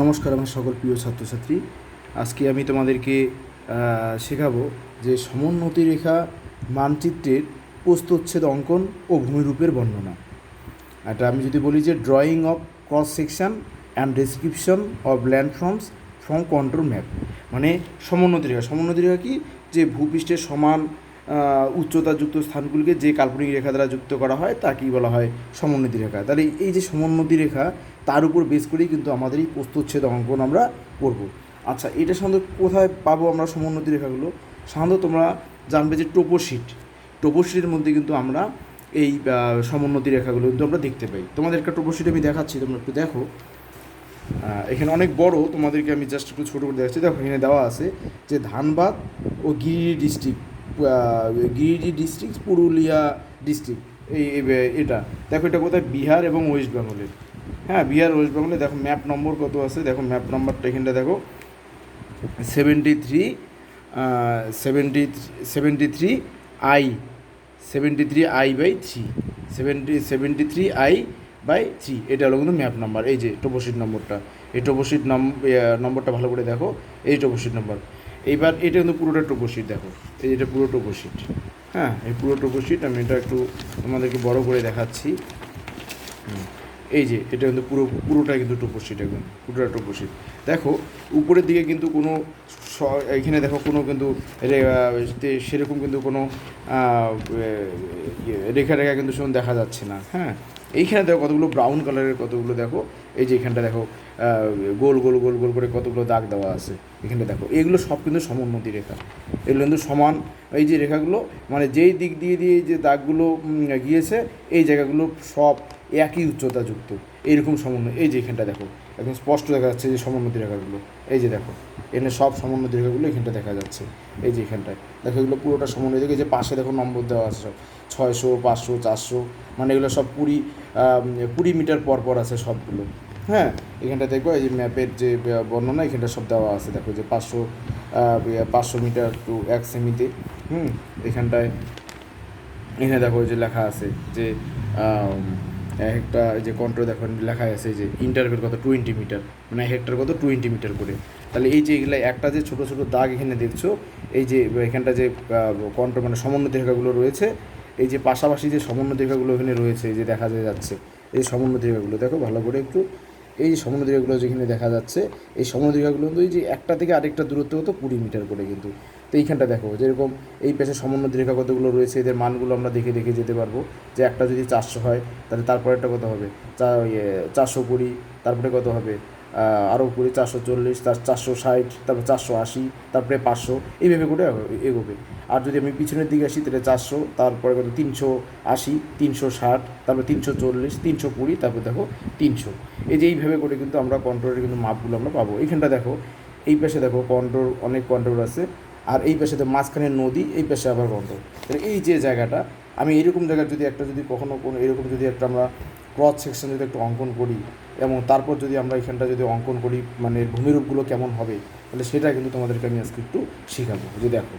নমস্কার আমার সকল প্রিয় ছাত্রছাত্রী। আজকে আমি তোমাদেরকে শেখাবো যে সমোন্নতি রেখা মানচিত্রের প্রস্তুচ্ছেদ অঙ্কন ও ভূমিরূপের বর্ণনা। এটা আমি যদি বলি যে drawing of cross section and description of landforms from control map মানে সমোন্নতি রেখা। সমোন্নতি রেখা কি? যে ভূপৃষ্ঠের সমান উচ্চতাযুক্ত স্থানগুলিকে যে কাল্পনিক রেখা দ্বারা যুক্ত করা হয়, তাকেই বলা হয় সমোন্নতি রেখা। তাহলে এই যে সমোন্নতি রেখা তার উপর বেস করেই কিন্তু আমাদের এই প্রস্তুচ্ছেদ অঙ্কন আমরা করব। আচ্ছা এটা সাধারণত কোথায় পাবো আমরা সমোন্নতি রেখাগুলো? সাধারণত তোমরা জানবে যে টোপোশিট, টোপোশিটের মধ্যে কিন্তু আমরা এই সমোন্নতি রেখাগুলো কিন্তু আমরা দেখতে পাই। তোমাদের একটা টোপোশিট আমি দেখাচ্ছি, তোমরা একটু দেখো। এখানে অনেক বড়, তোমাদেরকে আমি জাস্ট একটু ছোটো করে দেখাচ্ছি। দেখো, এখানে দেওয়া আছে যে ধানবাদ ও Giridih district Giridih district Purulia district এই, এটা। দেখো, এটা কোথায়? বিহার এবং ওয়েস্ট বেঙ্গলের। হ্যাঁ বিহার ওয়েস্ট বেঙ্গলে দেখো ম্যাপ নম্বর কত আছে? দেখো ম্যাপ নম্বরটা এখানটা দেখো। Seventy three seventy seventy three I seventy three I by three seventy seventy three I by three এটা হলো কিন্তু ম্যাপ নাম্বার এই যে টোপোশিট নম্বরটা এই টোপোশিট নম্বরটা ভালো করে দেখো। এই টোপোশিট নম্বর এইবার এটা কিন্তু পুরোটা টোপোশিট দেখো। এই এটা পুরো টোপোশিট হ্যাঁ এই পুরো টোপোশিট আমি এটা একটু তোমাদেরকে বড় করে দেখাচ্ছি। হুম। এই যে এটা কিন্তু পুরো পুরোটা কিন্তু টোপোশিট একদম পুরোটা টোপোশিট দেখো উপরের দিকে কিন্তু কোনো এখানে দেখো কোনো কিন্তু সেরকম কিন্তু কোনো ইয়ে, রেখা রেখা কিন্তু সেরকম দেখা যাচ্ছে না হ্যাঁ? এইখানে দেখো কতগুলো ব্রাউন কালারের কতগুলো দেখো এই যে এখানটা দেখো গোল গোল গোল গোল করে কতগুলো দাগ দেওয়া আছে এখানটা দেখো এগুলো সব কিন্তু সমোন্নতি রেখা। এগুলো কিন্তু সমান এই যে রেখাগুলো মানে যেই দিক দিয়ে দিয়ে যে দাগগুলো গিয়েছে এই জায়গাগুলো সব একই উচ্চতা যুক্ত। এইরকম সমন্বয়। এই যে এখানটা দেখো, একদম স্পষ্ট দেখা যাচ্ছে যে সমোন্নতি রেখাগুলো। এই যে দেখো, এখানে সব সমোন্নতি রেখাগুলো এখানটা দেখা যাচ্ছে। এই যে এখানটায়। দেখো এগুলো পুরোটা সমন্বয় দেখে যে পাশে দেখো নম্বর দেওয়া আছে সব। ছয়শো, পাঁচশো, চারশো মানে এগুলো সব কুড়ি কুড়ি মিটার পর পর আছে সবগুলো। হ্যাঁ? এখানটা দেখো এই যে ম্যাপের যে বর্ণনা, এখানটা সব দেওয়া আছে। দেখো যে পাঁচশো পাঁচশো মিটার টু এক সেমিতে। হুম? এখানটায়, এখানে দেখো যে লেখা আছে যে একটা যে কন্ট্রো দেখো লেখা আছে যে ইন্টারভেল কত? টোয়েন্টি মিটার মানে হেক্টর কত? টোয়েন্টি মিটার করে। তাহলে এই যে এগুলো একটা যে ছোটো ছোটো দাগ এখানে দেখছ, এই যে এখানটা যে কন্ট্রো মানে সমোন্নতি রেখাগুলো রয়েছে, এই যে পাশাপাশি যে সমোন্নতি রেখাগুলো এখানে রয়েছে, এই যে দেখা যাচ্ছে, এই সমোন্নতি রেখাগুলো, দেখো ভালো করে একটু, এই যে সমোন্নতি রেখাগুলো যেখানে দেখা যাচ্ছে, এই সমোন্নতি রেখাগুলো কিন্তু এই যে একটা থেকে আরেকটা দূরত্ব হতো কুড়ি মিটার করে কিন্তু। তো এইখানটা দেখো, যেরকম এই পেশে সমোন্নতি রেখা কতগুলো রয়েছে, এদের মানগুলো আমরা দেখে দেখে যেতে পারব। যে একটা যদি চারশো হয়, তাহলে তারপরেরটা কত হবে? চা ইয়ে চারশো কুড়ি, তারপরে কত হবে? আরও কুড়ি, চারশো চল্লিশ, তার চারশো ষাট, তারপর চারশো আশি, তারপরে পাঁচশো, এইভাবে করে এগোবে। আর যদি আমি পিছনের দিকে আসি, তাহলে চারশো, তারপরে কত? তিনশো আশি, তিনশো ষাট, তারপরে তিনশো চল্লিশ, তিনশো কুড়ি, তারপর দেখো তিনশো। এই যে এইভাবে করে কিন্তু আমরা কন্ট্রোলের কিন্তু মাপগুলো আমরা পাবো। এইখানটা দেখো, এই পাশে দেখো কন্ট্রোল অনেক কন্ট্রোল আছে। আর এই পাশে তো মাঝখানে নদী, এই পাশে আবার কন্ট্রোল তাহলে এই যে জায়গাটা, আমি এরকম জায়গায় যদি একটা যদি কখনো কোনো এরকম যদি একটা আমরা ক্রস সেকশন যদি একটু অঙ্কন করি, এবং তারপর যদি আমরা এখানটা যদি অঙ্কন করি মানে ভূমিরূপগুলো কেমন হবে, তাহলে সেটা কিন্তু তোমাদেরকে আমি আজকে একটু শেখাবো। যে দেখো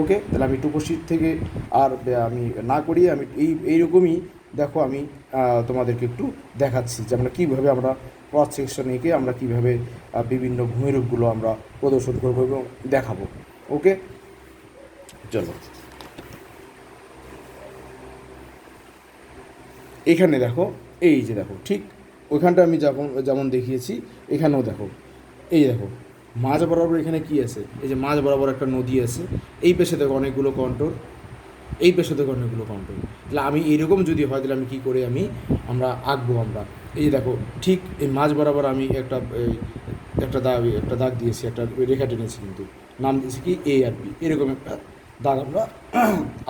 ওকে তাহলে আমি টুপোশিট থেকে আর আমি না করি আমি এই, এইরকমই দেখো আমি তোমাদেরকে একটু দেখাচ্ছি যে আমরা কীভাবে আমরা ক্রস সেকশন এঁকে আমরা কীভাবে বিভিন্ন ভূমিরূপগুলো আমরা প্রদর্শন করব এবং দেখাবো। ওকে? চলো। এখানে দেখো, এই যে দেখো, ঠিক ওইখানটা আমি যেমন যেমন দেখিয়েছি, এখানেও দেখো, এই দেখো, মাঝ বরাবর এখানে কি আছে? এই যে মাঝ বরাবর একটা নদী আছে, এই পেশে দেখো অনেকগুলো কন্ট্রোল এই পেশে দেখো অনেকগুলো কন্ট্রোল তাহলে আমি এইরকম যদি হয়, তাহলে আমি কী করে আমি, আমরা আঁকবো আমরা? এই যে দেখো, ঠিক এই মাঝ বরাবর আমি একটা একটা দাগ একটা দাগ দিয়েছি, একটা রেখা টেনেছি কিন্তু। নাম দিয়েছি কি এ আর বি এরকম একটা দাগ আমরা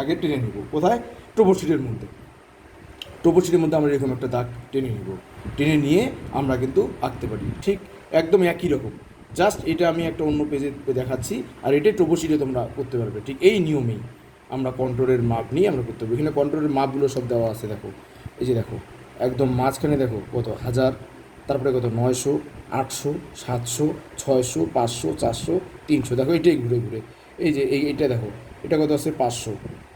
আগে টেনে নেব। কোথায়? টোপোশিটের মধ্যে। টোপোশিটের মধ্যে আমরা এরকম একটা দাগ টেনে নিব। টেনে নিয়ে আমরা কিন্তু আঁকতে পারি। ঠিক একদম একই রকম। জাস্ট এটা আমি একটা অন্য পেজে দেখাচ্ছি আর এটাই টোপোশিটে তোমরা করতে পারবে। ঠিক এই নিয়মেই আমরা কন্ট্রোলের মাপ নিয়ে আমরা করতে পারব। এখানে কন্ট্রোলের মাপগুলো সব দেওয়া আছে, দেখো। এই যে দেখো, একদম মাঝখানে দেখো কত? হাজার, তারপরে কত? নয়শো, আটশো, সাতশো, ছয়শো, পাঁচশো, চারশো তিনশো। দেখো, এটাই ঘুরে ঘুরে। এই যে, এই, এটা দেখো, এটা কত আছে? পাঁচশো।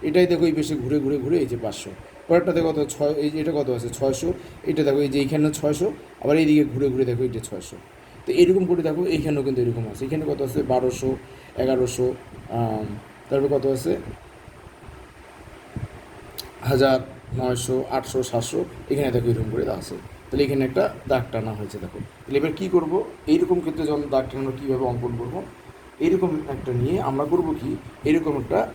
এটাই দেখো, এই বেশি ঘুরে ঘুরে ঘুরে এই যে পাঁচশো। পরেরটাতে কত? ছয়, এই যে, এটা কত আছে? ছয়শো। এটা দেখো, এই যে, এইখানে ছয়শো। আবার এইদিকে ঘুরে ঘুরে দেখো এটা ছয়শো। তো এরকম করে দেখো, এইখানেও কিন্তু এরকম আছে। এখানে কত আছে? বারোশো, এগারোশো তারপরে কত আছে? হাজার নয়শো, আটশো, সাতশো। এখানে দেখো, এরকম করে আছে। তাহলে এখানে একটা দাগ টানা হয়েছে, দেখো। তাহলে এবার কী করব? এইরকম ক্ষেত্রে যখন দাগ টানানো কীভাবে অঙ্কন করব? এইরকম একটা নিয়ে আমরা করব কি? এরকম একটা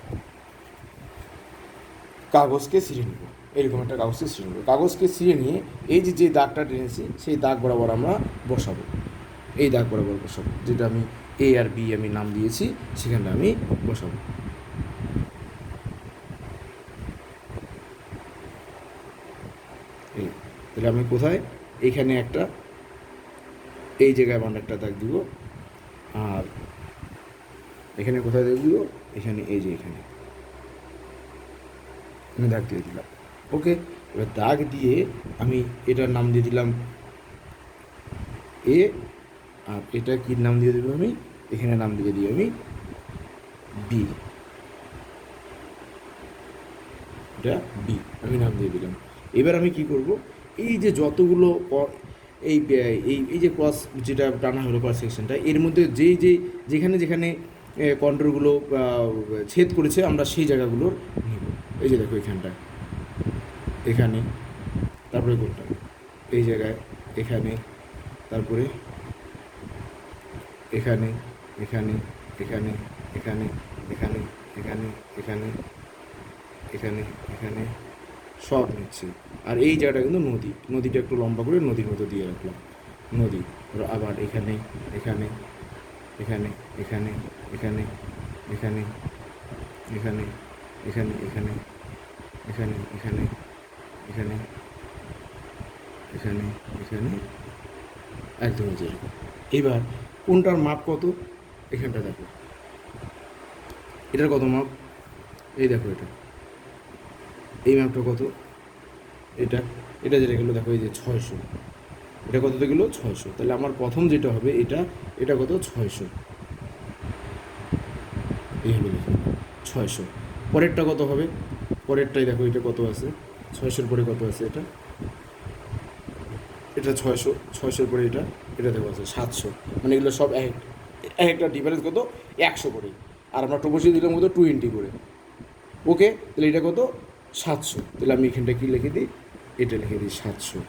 কাগজকে ছিঁড়ে নেব। এরকম একটা কাগজকে ছিঁড়ে নেব। কাগজকে ছিঁড়ে নিয়ে এই যে যে দাগটা টেনেছি, সেই দাগ বরাবর আমরা বসাবো। এই দাগ বরাবর বসাবো, যেটা আমি এ আর বি আমি নাম দিয়েছি, সেখানটা আমি বসাবো। তাহলে আমি কোথায়? এখানে একটা, এই জায়গায় আমার একটা দাগ দিব। আর এখানে কোথায় দাগ দিব এখানে, এই যে এখানে। দাগ দিয়ে দিলাম। ওকে, এবার দাগ দিয়ে আমি এটার নাম দিয়ে দিলাম এ, আর এটা কি নাম দিয়ে দেবো আমি? এখানে নাম দিয়ে দিই আমি বি এটা বি আমি নাম দিয়ে দিলাম। এবার আমি কি করব? এই যে যতগুলো এই এই যে ক্রস যেটা টানা হলো ক্রস সেকশনটা এর মধ্যে যেই যেই, যেখানে যেখানে কন্ট্রোলগুলো ছেদ করেছে, আমরা সেই জায়গাগুলো নিব। এই যে দেখো এখানটা এখানে, তারপরে কোনটা? এই জায়গায়, এখানে, তারপরে এখানে এখানে এখানে এখানে এখানে এখানে এখানে এখানে এখানে সব নিচ্ছি। আর এই জায়গাটা কিন্তু নদী। নদীটা একটু লম্বা করে নদীর মতো দিয়ে রাখলাম। নদী। আবার এখানে এখানে এখানে এখানে এখানে এখানে এখানে এখানে এখানে এখানে এখানে এখানে এখানে এখানে একদম জায়গায় এবার কোনটার মাপ কত এখানটা দেখো এটার কত মাপ এই দেখো এটা এই মাপটা কত এটা এটা যেটা গেলো দেখো এই যে ছয়শো এটা কত গেলো? ছয়শো। তাহলে আমার প্রথম যেটা হবে, এটা এটা কত? ছয়শো। এইভাবে লিখে। ছয়শো। পরেরটা কত হবে? পরেরটাই দেখো, এটা কত আছে? ছয়শোর পরে কত আছে এটা? এটা ছয়শো, ছয়শোর পরে এটা? এটা দেখো আছে, সাতশো। মানে এগুলো সব এক এক একটা ডিফারেন্স কত? একশো করে। আর আমরা টোপসি দিলাম কত? টোয়েন্টি করে। ওকে? তাহলে এটা কত? সাতশো। তাহলে আমি এখানটা কি লিখে দিই? এটা লিখে দিই সাতশো।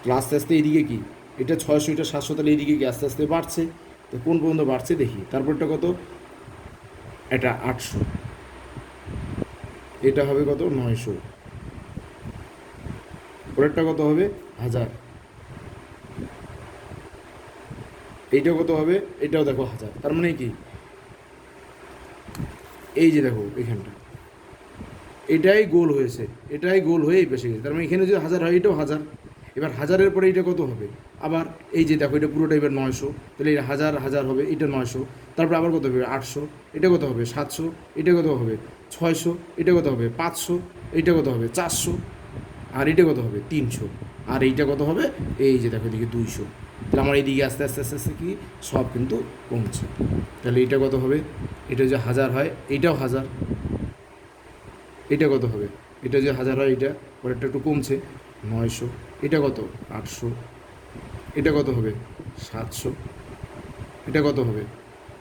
তাহলে আস্তে আস্তে এদিকে কি? এটা ছয়শো, এটা সাতশো, তাহলে এদিকে কি? আস্তে আস্তে বাড়ছে। তো কোন পর্যন্ত বাড়ছে দেখি। তারপরটা কত? এটা আটশো। এটা হবে কত? নয়শো। পরেরটা কত হবে? হাজার। এইটা কত হবে? এটাও দেখো হাজার। তার মানে কি? এই যে দেখো এখানটা। এটাই গোল হয়েছে। এটাই গোল হয়ে এই পাশে গেছে। তার মানে এখানে যদি হাজার হয়, এটাও হাজার। এবার হাজারের পরে এটা কত হবে আবার এই যে দেখো এটা পুরোটা এবার নয়শো তাহলে এটা হাজার হাজার হবে এটা নয়শো তারপরে আবার কত হবে আটশো এটা কত হবে সাতশো এটা কত হবে ছয়শো এটা কত হবে পাঁচশো এটা কত হবে চারশো আর এটা কত হবে তিনশো আর এইটা কত হবে এই যে দেখো এদিকে দুইশো তাহলে আমার এইদিকে আস্তে আস্তে আস্তে আস্তে কি সব কিন্তু কমছে তাহলে এটা কত হবে এটা যে হাজার হয় এইটাও হাজার এটা কত হবে এটা যে হাজার হয় এটা পরেরটা একটু কমছে নয়শো। এটা কত? আটশো। এটা কত হবে? সাতশো। এটা কত হবে?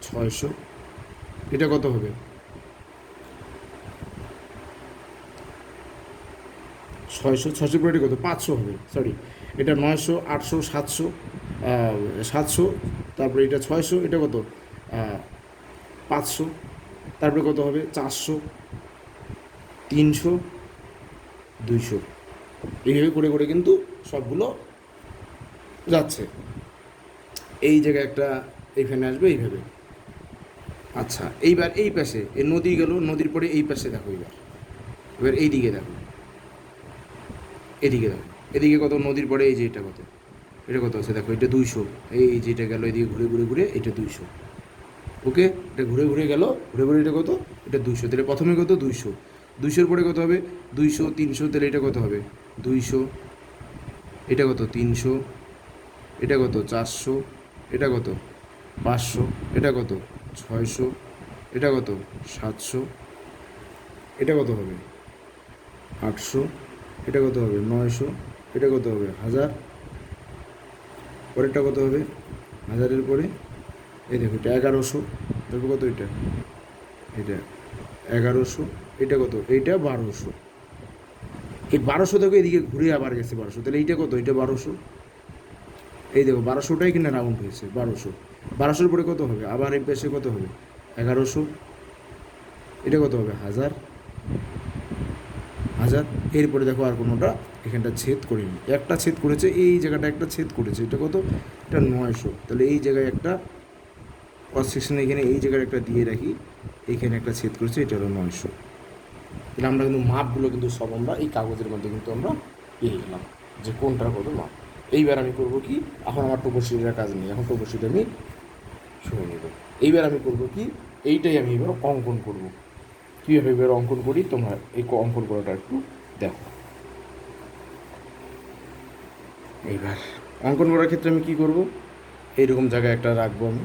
ছয়শো। এটা কত হবে? ছয়শো। ছশো পরে কত? পাঁচশো হবে। সরি এটা নয়শো, আটশো, সাতশো সাতশো। তারপরে এটা ছয়শো, এটা কত? পাঁচশো। তারপরে কত হবে? চারশো, তিনশো, দুইশো। এইভাবে করে করে কিন্তু সবগুলো যাচ্ছে। এই জায়গায় একটা এইখানে আসবে এইভাবে। আচ্ছা এইবার এই পাশে, এই নদী গেল, নদীর পরে এই পাশে দেখো এবার এবার এই দিকে দেখো। এদিকে দেখো। এদিকে কত নদীর পরে, এই যে এটা কত? এটা কত আছে? দেখো, এটা দুইশো। এই যেটা গেল এদিকে ঘুরে ঘুরে ঘুরে, এটা দুইশো। ওকে? এটা ঘুরে ঘুরে গেল, ঘুরে ঘুরে এটা কত? এটা দুইশো। তাহলে প্রথমে কত? দুইশো। দুইশোর পরে কত হবে? দুইশো, তিনশো, তাহলে এটা কত হবে? দুইশো, এটা কত তিনশো, এটা কত চারশো, এটা কত পাঁচশো, এটা কত ছয়শো, এটা কত সাতশো, এটা কত হবে আটশো, এটা কত হবে নয়শো, এটা কত হবে হাজার, পরেরটা কত হবে হাজারের পরে, এই দেখো এটা এগারোশো দেখো কত এটা? এটা এগারোশো, এটা কত? এইটা বারোশো। এই বারোশো দেখো এদিকে ঘুরে আবার গেছে বারোশো। তাহলে এইটা কত? এটা বারোশো? এই দেখো, বারোশোটাই কিনা রাউন্ড হয়েছে, বারোশো। বারোশোর পরে কত হবে? আবার এই পাশে কত হবে? এগারোশো। এটা কত হবে? হাজার। হাজার। এরপরে দেখো আর কোনোটা এখানটা ছেদ করিনি। একটা ছেদ করেছে, এই জায়গাটা একটা ছেদ করেছে। এটা কত? এটা নয়শো। তাহলে এই জায়গায় একটা সেকশনে এখানে এই জায়গায় একটা দিয়ে রাখি এইখানে একটা ছেদ করেছে, এটা হলো নয়শো। তাহলে আমরা কিন্তু মাপগুলো কিন্তু সব আমরা এই কাগজের মধ্যে কিন্তু আমরা পেয়ে গেলাম যে কোনটার কত মাপ। এইবার আমি করব কি, এখন আমার টপরশিটের কাজ নেই, এখন টপরশিট আমি শুনে নেব। এইবার আমি করব কি, এইটাই আমি এবার অঙ্কন করব। কীভাবে এবার অঙ্কন করি, তোমরা এই অঙ্কন করাটা একটু দেখো। এইবার অঙ্কন করার ক্ষেত্রে আমি কি করব, এইরকম জায়গায় একটা রাখব আমি,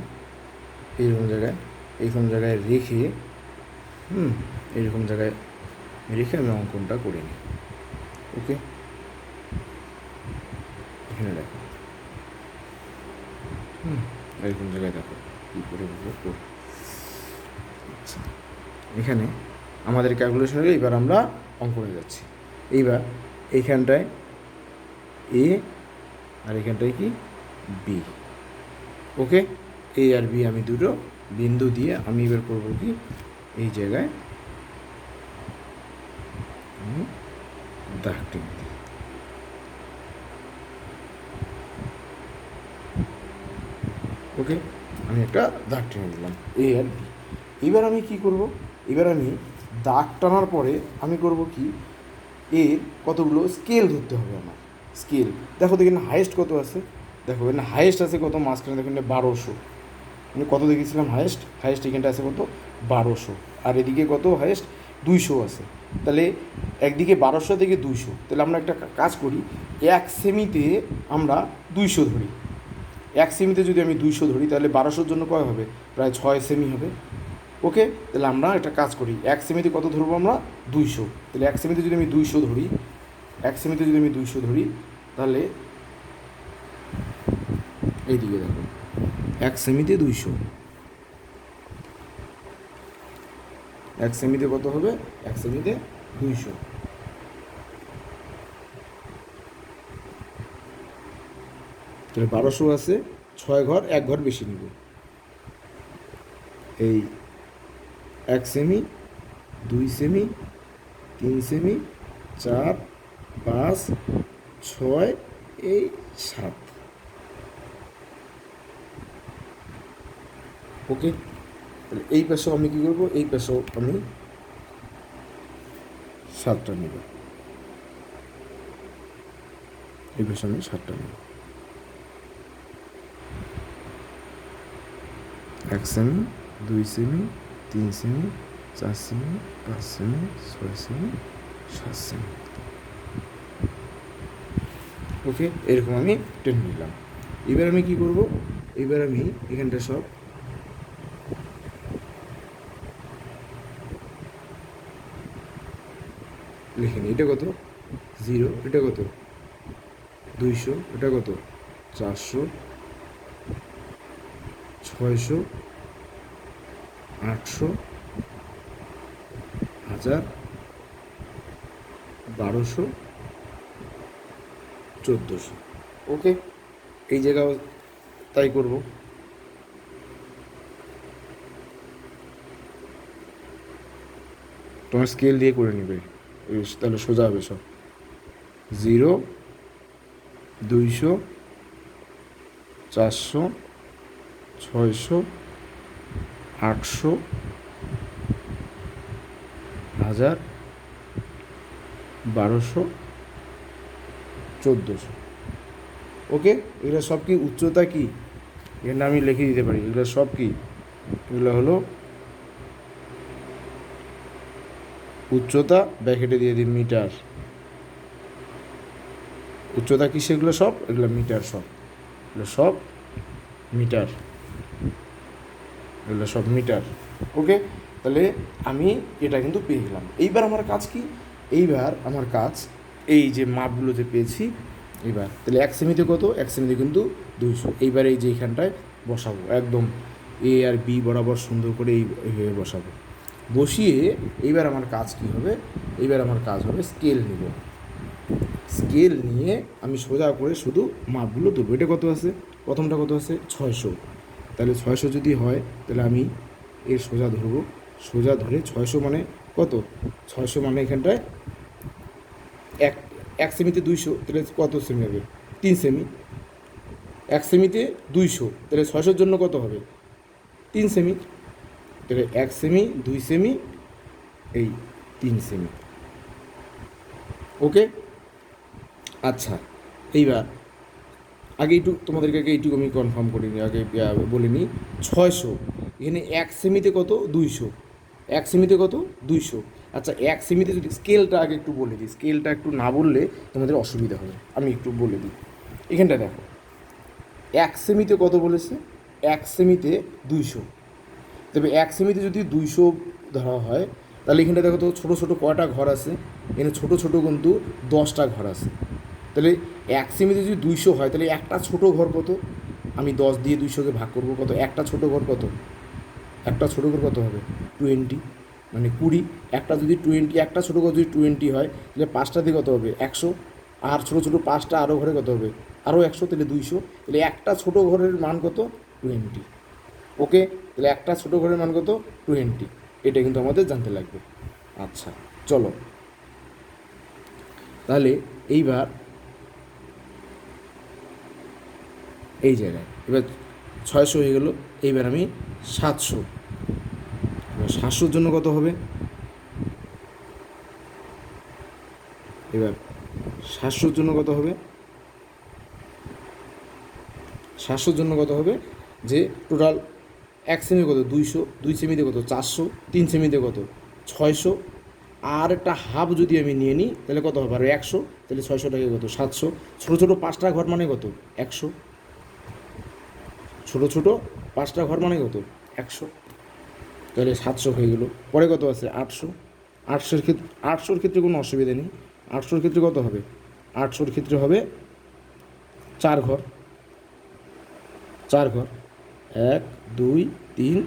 এইরকম জায়গায় এইরকম জায়গায় রেখে, হুম, এইরকম জায়গায় রেখে আমি অঙ্কনটা করে নিই। ওকে? এখানে দেখো। হুম এরকম জায়গায় দেখো, কী করে করব। আচ্ছা এখানে আমাদের ক্যালকুলেশনের এবার আমরা অঙ্কনে যাচ্ছি। এইবার এইখানটায় এ আর এখানটায় কি? বি ওকে? এ আর বি আমি দুটো বিন্দু দিয়ে আমি এবার করব কি? এই জায়গায় দাগ দিই ওকে, আমি একটা দাগ টেনে দিলাম। এ আর বি। এবার আমি কি করব? এবার আমি দাগ টানার পরে আমি করব কি? এর কতগুলো স্কেল ধরতে হবে আমার। স্কেল দেখো দেখেন হাইয়েস্ট কত আছে? দেখো এখানে হাইয়েস্ট আছে কত? মাঝখানে দেখুন বারোশো। আমি কত দেখেছিলাম হাইয়েস্ট হাইয়েস্ট এখানটা আছে কত? বারোশো। আর এদিকে কত? হাইয়েস্ট দুইশো আছে। তাহলে একদিকে বারোশো থেকে দুইশো। তাহলে আমরা একটা কাজ করি, এক সেমিতে আমরা দুইশো ধরি। এক সেমিতে যদি আমি দুইশো ধরি, তাহলে বারোশোর জন্য কয় হবে? প্রায় ছয় সেমি হবে। ওকে? তাহলে আমরা একটা কাজ করি, এক সেমিতে কত ধরবো আমরা? দুইশো। তাহলে এক সেমিতে যদি আমি দুইশো ধরি, এক সেমিতে যদি আমি দুইশো ধরি, তাহলে এইদিকে দেখো, এক সেমিতে দুইশো। এক সেমিতে কত হবে? এক সেমিতে দুইশো। তাহলে বারোশো আছে, ছয় ঘর, এক ঘর বেশি নিব। এই এক সেমি, দুই সেমি, তিন সেমি, চার, পাঁচ, ছয়, এই সাত। ওকে? এই পাশেও আমি কী করব? এই পাশেও আমি সাতটা নেব। এই পাশে আমি সাতটা নেব। এক সেমি দুই সেমি তিন সেমি চার সেমি পাঁচ সেমি ছয় সেমি সাত সেমি ওকে এরকম আমি টেনে নিলাম। এবার আমি কি করব? এবার আমি এখানটা সব লিখে নিই। এটা কত? জিরো, এটা কত? দুইশো, এটা কত? চারশো, ছয়শো, আটশো, হাজার, বারোশো, চোদ্দোশো। ওকে। এই জায়গাও তাই করব। তোমার স্কেল দিয়ে করে নেবে। তাহলে সোজা হবে সব। জিরো, দুইশো, চারশো, ছয়শো, আটশো, হাজার, বারোশো, চোদ্দোশো। ওকে? এগুলো সব কি উচ্চতা কি? এখানে আমি লিখে দিতে পারি। এগুলো সব কি? এগুলো হলো উচ্চতা ব্যাকেটে দিয়ে দিই মিটার। উচ্চতা কি সেগুলো সব? এগুলো মিটার সব। এগুলো সব মিটার। এগুলো সব মিটার। ওকে? তাহলে আমি এটা কিন্তু পেয়ে গেলাম। এইবার আমার কাজ কি? এইবার আমার কাজ এই যে মাপগুলো যে পেয়েছি এবার তাহলে এক সেমিতে কত? এক সেমিতে কিন্তু দুইশো। এইবার এই যে এইখানটায় বসাবো। একদম এ আর বি বরাবর সুন্দর করে এই বসাবো। বসিয়ে এইবার আমার কাজ কী হবে? এইবার আমার কাজ হবে স্কেল নিব। স্কেল নিয়ে আমি সোজা করে শুধু মাপগুলো তুলবো। এটা কত আছে? প্রথমটা কত আছে? ছয়শো। তাহলে ছয়শো যদি হয়, তাহলে আমি এর সোজা ধরবো। সোজা ধরে ছয়শো মানে কত? ছয়শো মানে এখানটায় এক এক সেমিতে দুইশো, তাহলে কত সেমি হবে? তিন সেমি। এক সেমিতে দুইশো, তাহলে ছয়শোর জন্য কত হবে? তিন সেমি। তাহলে এক সেমি দুই সেমি এই তিন সেমি ওকে আচ্ছা এইবার আগে একটু তোমাদেরকে আগে এইটুকু আমি কনফার্ম করে নিই, আগে বলে নিই। ছয়শো, এখানে এক সেমিতে কত? দুইশো। এক সেমিতে কত? দুইশো। আচ্ছা এক সেমিতে যদি স্কেলটা আগে একটু বলে দিই স্কেলটা একটু না বললে তোমাদের অসুবিধা হবে। আমি একটু বলে দিই। এখানটা দেখো। এক সেমিতে কত বলেছে? এক সেমিতে দুইশো। তবে এক সেমিতে যদি দুইশো ধরা হয়, তাহলে এখানটা দেখো তো ছোটো ছোটো কয়টা ঘর আছে? এখানে ছোটো ছোটো কিন্তু দশটা ঘর আছে। তাহলে এক সেমিতে যদি দুইশো হয়, তাহলে একটা ছোট ঘর কত? আমি দশ দিয়ে দুইশোকে ভাগ করব কত? একটা ছোট ঘর কত? একটা ছোটো ঘর কত হবে? টোয়েন্টি। মানে কুড়ি। একটা যদি টোয়েন্টি, একটা ছোটো ঘর যদি টোয়েন্টি হয়, তাহলে পাঁচটা দিয়ে কত হবে? একশো। আর ছোটো ছোটো পাঁচটা আরও ঘরে কত হবে? আরও একশো, তাহলে দুইশো। তাহলে একটা ছোটো ঘরের মান কত? টোয়েন্টি। ওকে, তাহলে একটা ছোটো ঘরের মান কত? টোয়েন্টি এটা কিন্তু আমাদের জানতে লাগবে। আচ্ছা চলো। তাহলে এইবার এই জায়গায়, এবার ছয়শো হয়ে গেল, এইবার আমি সাতশো। এবার সাতশোর জন্য কত হবে? এবার সাতশোর জন্য কত হবে? সাতশোর জন্য কত হবে? যে টোটাল এক সেমি কত? দুইশো। দুই সেমিতে কত? চারশো। তিন সেমিতে কত? ছয়শো। আর একটা হাফ যদি আমি নিয়ে নিই, তাহলে কত হবে? আর একশো। তাহলে ছয়শো টাকা কত? সাতশো। ছোটো ছোটো পাঁচটা ঘর মানে কত? একশো। ছোটো ছোটো পাঁচটা ঘর মানে কত? একশো। তাহলে সাতশো হয়ে গেলো। পরে কত আছে? আটশো। আটশোর ক্ষেত্রে আটশোর ক্ষেত্রে কোনো অসুবিধা নেই। আটশোর ক্ষেত্রে কত হবে? আটশোর ক্ষেত্রে হবে চার ঘর। চার ঘর। এক দুই, তিন,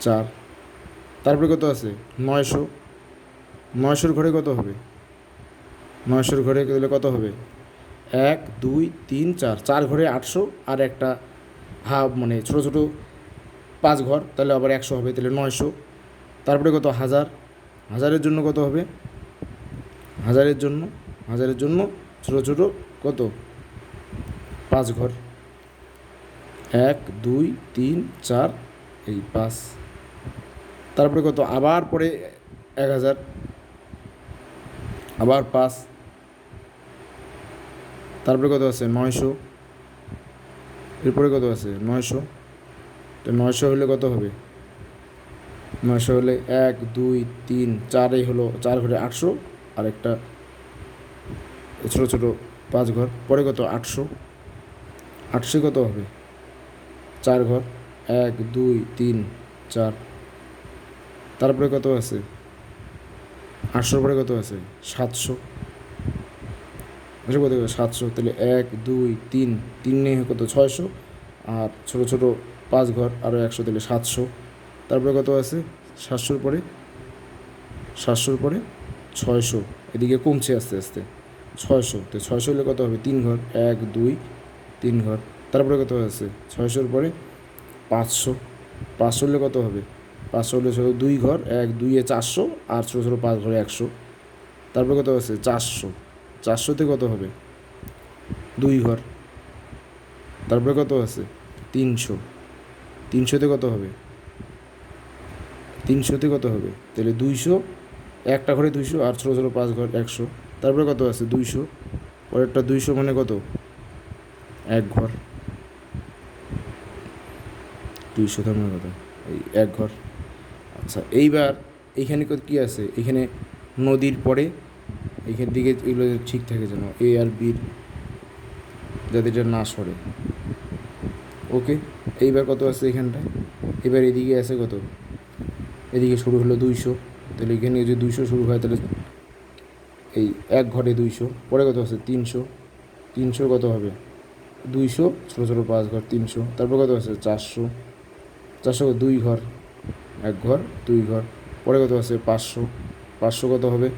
চার। তারপরে কত আছে? নয়শো। নয়শোর ঘরে কত হবে? নয়শোর ঘরে গেলে কত হবে? এক, দুই, তিন, চার। চার ঘরে আটশো আর একটা হাফ মানে ছোটো ছোটো পাঁচ ঘর, তাহলে আবার একশো হবে, তাহলে নয়শো। তারপরে কত? হাজার। হাজারের জন্য কত হবে? হাজারের জন্য। হাজারের জন্য ছোটো ছোটো কত? পাঁচ ঘর। এক, দুই, তিন, চার, এই পাঁচ। তারপরে কত? আবার পরে এক হাজার। আবার পাঁচ। তারপরে কত আছে? নয়শো। এরপরে কত আছে? নয়শো। তো নয়শো হলে কত হবে? নয়শো হলে এক, দুই, তিন চারই হলো চার ঘরে আটশো। আর একটা ছোটো ছোটো পাঁচ ঘর। পরে কত? আটশো। আটশো কত হবে? চার ঘর, এক, দুই, তিন, চার। তারপরে কত আছে? আটশোর পরে কত আছে? সাতশো। আচ্ছা কত? সাতশো। তাহলে এক, দুই, তিন তিন নিয়ে কত? ছয়শো। আর ছোটো ছোটো পাঁচ ঘর আরও একশো, তাহলে সাতশো। তারপরে কত আছে? সাতশোর পরে সাতশোর পরে ছয়শো। এদিকে কমছে আস্তে আস্তে। ছয়শো। তো ছয়শো হলে কত হবে? তিন ঘর, এক, দুই, তিন ঘর। তারপরে কত আছে? ছয়শোর পরে পাঁচশো। পাঁচশো হলে কত হবে? পাঁচশো হলে ছোটো দুই ঘর, এক দুইয়ে চারশো, আর ছোটো ছোটো পাঁচ ঘরে একশো। তারপরে কত আছে? চারশো। চারশোতে কত হবে? দুই ঘর। তারপরে কত আছে? তিনশো। তিনশোতে কত হবে? তিনশোতে কত হবে? তাহলে দুইশো, একটা ঘরে দুইশো, আর ছোটো ছোটো পাঁচ ঘর একশো। তারপরে কত আছে? দুইশো। পরেরটা দুইশো মানে কত? এক ঘর। দুইশো মানে কত এই এক ঘর। আচ্ছা এইবার এইখানে কি আছে? এখানে নদীর পরে এইখান দিকে এগুলো ঠিক থাকে যেন এ আর বির যাতে এটা না সরে। ওকে এইবার কত আছে এখানটায়? এবার এদিকে আছে কত? এদিকে শুরু হলো দুইশো। তাহলে এখানে যদি দুইশো শুরু হয়, তাহলে এই এক ঘরে দুইশো, পরে কত আছে? তিনশো। তিনশো কত হবে? দুইশো, ছোটো ছোটো পাঁচ ঘর, তিনশো। তারপর কত আছে? চারশো। চারশো দুই ঘর, এক ঘর, দুই ঘর। পরে কত আছে? পাঁচশো। পাঁচশো কত হবে?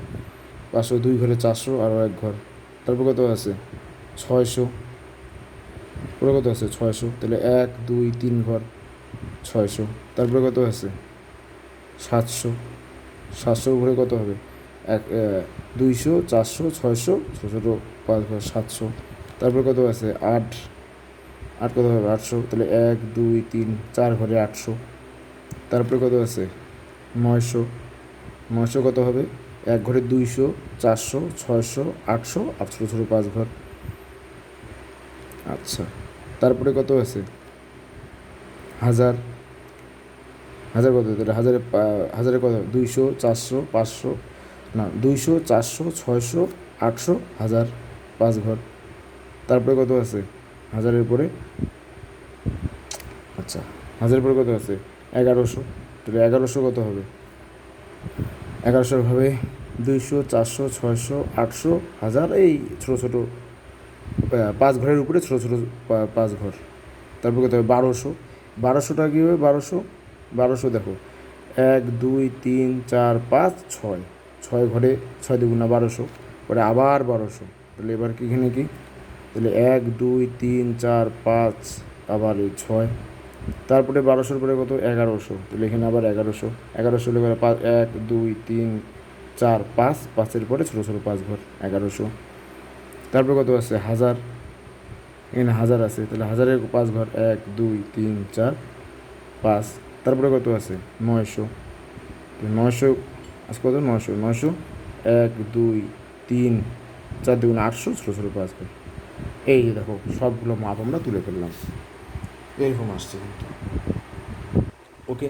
পাঁচশো, দুই ঘরে চারশো আরও এক ঘর। তারপর কত আছে? ছয়শো। পরে কত আছে? ছয়শো। তাহলে এক, দুই, তিন ঘর, ছয়শো। তারপরে কত আছে? সাতশো। সাতশোর উপরে কত হবে? এক দুইশো, চারশো, ছয়শো ছোটো ছোটো পাঁচ ঘর, সাতশো। তারপরে কত আছে? আট। আট কত হবে? আটশো। তাহলে এক, দুই, তিন, চার ঘরে আটশো। তারপরে কত আছে? নয়শো। নয়শো কত হবে? এক ঘরে দুইশো, চারশো, ছয়শো, আটশো আর ছোটো পাঁচ ঘর। আচ্ছা। তারপরে কত আছে? হাজার। হাজার কত? তাহলে হাজারে হাজারে কত? দুইশো, চারশো, পাঁচশো। না, দুইশো, চারশো, ছয়শো, আটশো, হাজার, পাঁচ ঘর। তারপরে কত আছে? হাজারের পরে আচ্ছা হাজারের পরে কত আছে? এগারোশো। তাহলে এগারোশো কত হবে? এগারোশো হবে দুইশো, চারশো, ছয়শো, আটশো, হাজার, এই ছোটো ছোটো পাঁচ ঘরের উপরে ছোটো ছোটো পাঁচ ঘর। তারপর কত হবে? বারোশো। বারোশোটা কী হবে? বারোশো। বারোশো দেখো। এক, দুই, তিন, চার, পাঁচ, ছয়। ছয় ঘরে ছয় দুগুণা বারোশো। পরে আবার বারোশো। তাহলে এবার কি এখানে কি? তাহলে এক, দুই, তিন, চার, পাঁচ, আবার এই ছয়। তারপরে বারোশোর পরে কত? এগারোশো। তাহলে এখানে আবার এগারোশো। এগারোশো হলে পাঁচ এক, দুই, তিন, চার, পাঁচ। পাঁচের পরে ছোটো ছোটো পাঁচ ঘর। এগারোশো। তারপরে কত আছে? হাজার। এখানে হাজার আছে। তাহলে হাজারের পাঁচ ঘর, এক, দুই, তিন, চার, পাঁচ। তারপরে কত আছে? নয়শো। নয়শো, আজ কত? নয়শো। নয়শো, এক, দুই, তিন, চার, দুগুণ আটশো, ছোটো ছোটো পাঁচ ঘর। এই দেখো, সবগুলো মাপ আমরা তুলে ফেললাম। এরকম আসছে কিন্তু। ওকে,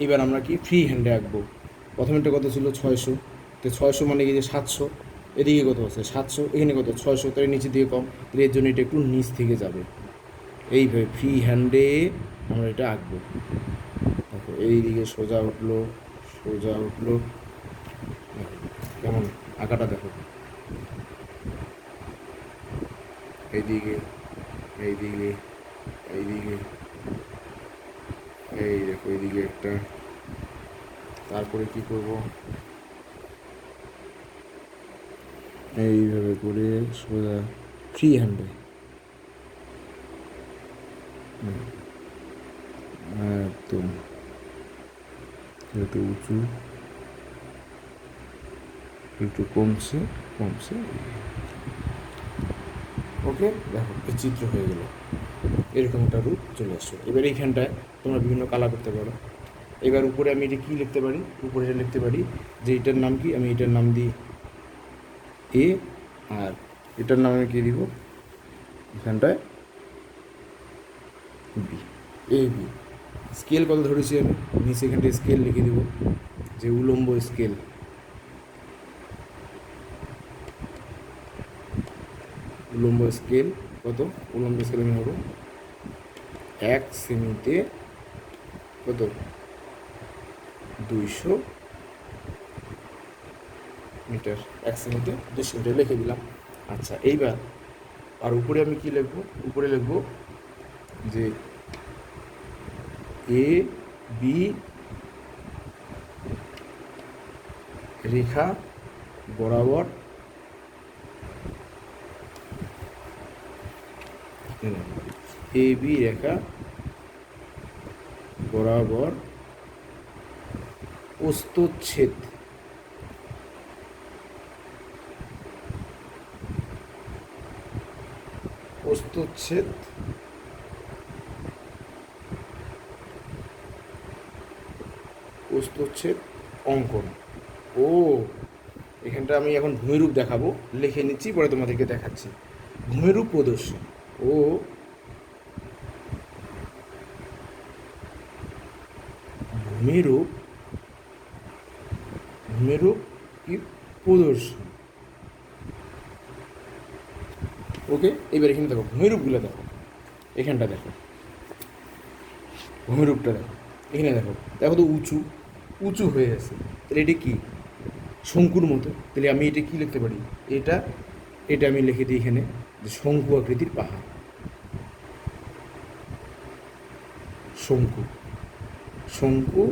এবার আমরা কি ফ্রি হ্যান্ডে আঁকবো। প্রথমেরটা কত ছিল ছয়শো। তো ছয়শো মানে কি যে সাতশো? এদিকে কত আছে? সাতশো, এখানে কত? ছয়শো তার নিচে দিয়ে কম। তাহলে এর জন্য এটা একটু নিচ থেকে যাবে। এইভাবে ফ্রি হ্যান্ডে আমরা এটা আঁকবো। দেখো, এইদিকে সোজা উঠল সোজা উঠল। কেমন? আঁকাটা দেখো। এইদিকে এইদিকে এইদিকে এই দেখো এইদিকে একটা। তারপরে কি করব? এইভাবে করে সোজা ফ্রি হ্যান্ডে একদম। একটু উঁচু। একটু কমছে কমছে। ওকে দেখো এই চিত্র হয়ে গেলো। এরকম একটা রূপ চলে আসছে এবার এইখানটায় তোমরা বিভিন্ন কালার করতে পারো। এবার উপরে আমি এটা কী লিখতে পারি? উপরে এটা লিখতে পারি যে এটার নাম কি? আমি এটার নাম দিই এ আর এটার নাম আমি কী দিব? এখানটায় বি এ বি স্কেল কত ধরেছি আমি? নিচে এখানটায় স্কেল লিখে দিব যে উলম্ব স্কেল উলম্ব স্কেল কত? উলম্ব স্কেল আমি নেব এক সেমিতে কত? দুইশো মিটার। এক সেমিতে দুশো মিটার লিখে দিলাম। আচ্ছা এইবার আর উপরে আমি কি লিখব? উপরে লিখব যে এ বি রেখা বরাবর এ, বি রেখা বরাবর প্রস্তুচ্ছেদ প্রস্তুচ্ছেদ প্রস্তুচ্ছেদ অঙ্কন। ও, এখানটা আমি এখন ভূমিরূপ দেখাবো, লিখে নিচ্ছি, পরে তোমাদেরকে দেখাচ্ছি। ভূমিরূপ প্রদর্শন। ও ভূমিরূপ ভূমিরূপ কি প্রদর্শন? ওকে, এবার এখানে দেখো, ভূমিরূপগুলো দেখো, এখানটা দেখো, ভূমিরূপটা দেখো, এখানে দেখো দেখো তো উঁচু উঁচু হয়ে আছে তাহলে এটা কি? শঙ্কুর মতো, তাহলে আমি এটা কি লিখতে পারি? এটা এটা আমি লিখে দিই এখানে, যে শঙ্কু আকৃতির পাহাড়। শঙ্কু। শঙ্কু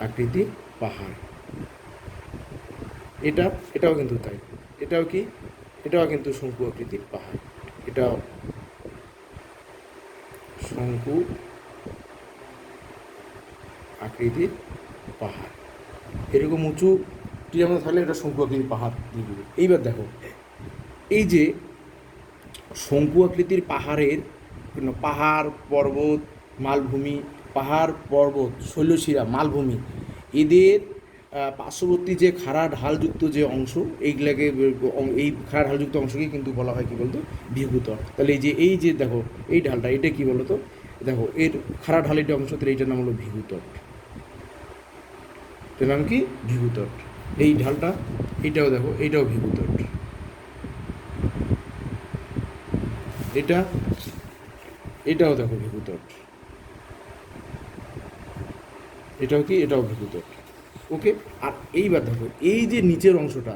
আকৃতির পাহাড়। এটা, এটাও কিন্তু তাই। এটাও কি? এটাও কিন্তু শঙ্কু আকৃতির পাহাড়। এটাও শঙ্কু আকৃতির পাহাড়। এরকম উঁচু টি আমরা থাকলে এটা শঙ্কু আকৃতির পাহাড় এইবার দেখো, এই যে শঙ্কু আকৃতির পাহাড়ের পাহাড়, পর্বত, মালভূমি, পাহাড়, পর্বত, শৈলশিরা, মালভূমি, এদের পার্শ্ববর্তী যে খাড়া ঢালযুক্ত যে অংশ, এইগুলাকে এই খাড়া ঢালযুক্ত অংশকে কিন্তু বলা হয় কি বলতো? ভিগুতর তাহলে এই যে এই যে দেখো, এই ঢালটা, এটা কি বলতো? দেখো, এর খাড়া ঢালের যে অংশ, তাহলে এইটার নাম হলো ভিগুতট এটার নাম কি? ভিগুতট এই ঢালটা, এটাও দেখো, এটাও ভিগুতট এটা, এটাও দেখো ভিগুতট এটাও কি? এটাও ভিগুতট ওকে? আর এইবার দেখো, এই যে নিচের অংশটা,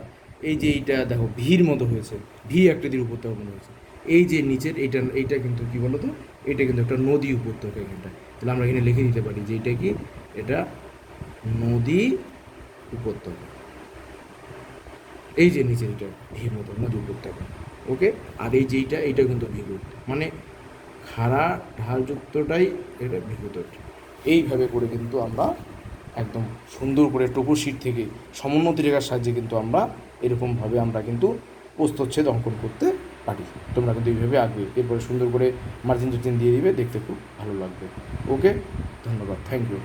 এই যে এইটা দেখো, ভির মতো হয়েছে। ভি আকৃতির উপত্যকা মনে হয়েছে। এই যে নিচের, এইটা এইটা কিন্তু কি বলতো? এটা কিন্তু একটা নদী উপত্যকা এখানটা। তাহলে আমরা এখানে লিখে দিতে পারি যে এটা কি? এটা নদী উপত্যকা। এই যে নিচের এটা ভির মতো নদী উপত্যকা। ওকে? আর এই যে এইটা কিন্তু ভিগুত মানে খাড়া ঢালযুক্তটাই এটা ভিগুত এইভাবে করে কিন্তু আমরা একদম সুন্দর করে টুকু শিট থেকে সমোন্নতি রেখার সাহায্যে কিন্তু আমরা এরকমভাবে আমরা কিন্তু প্রস্তচ্ছেদ অঙ্কন করতে পারি। তোমরা কিন্তু এইভাবে আঁকবে। এরপরে সুন্দর করে মার্জিন টার্জিন দিয়ে দিবে। দেখতে খুব ভালো লাগবে। ওকে? ধন্যবাদ। Thank you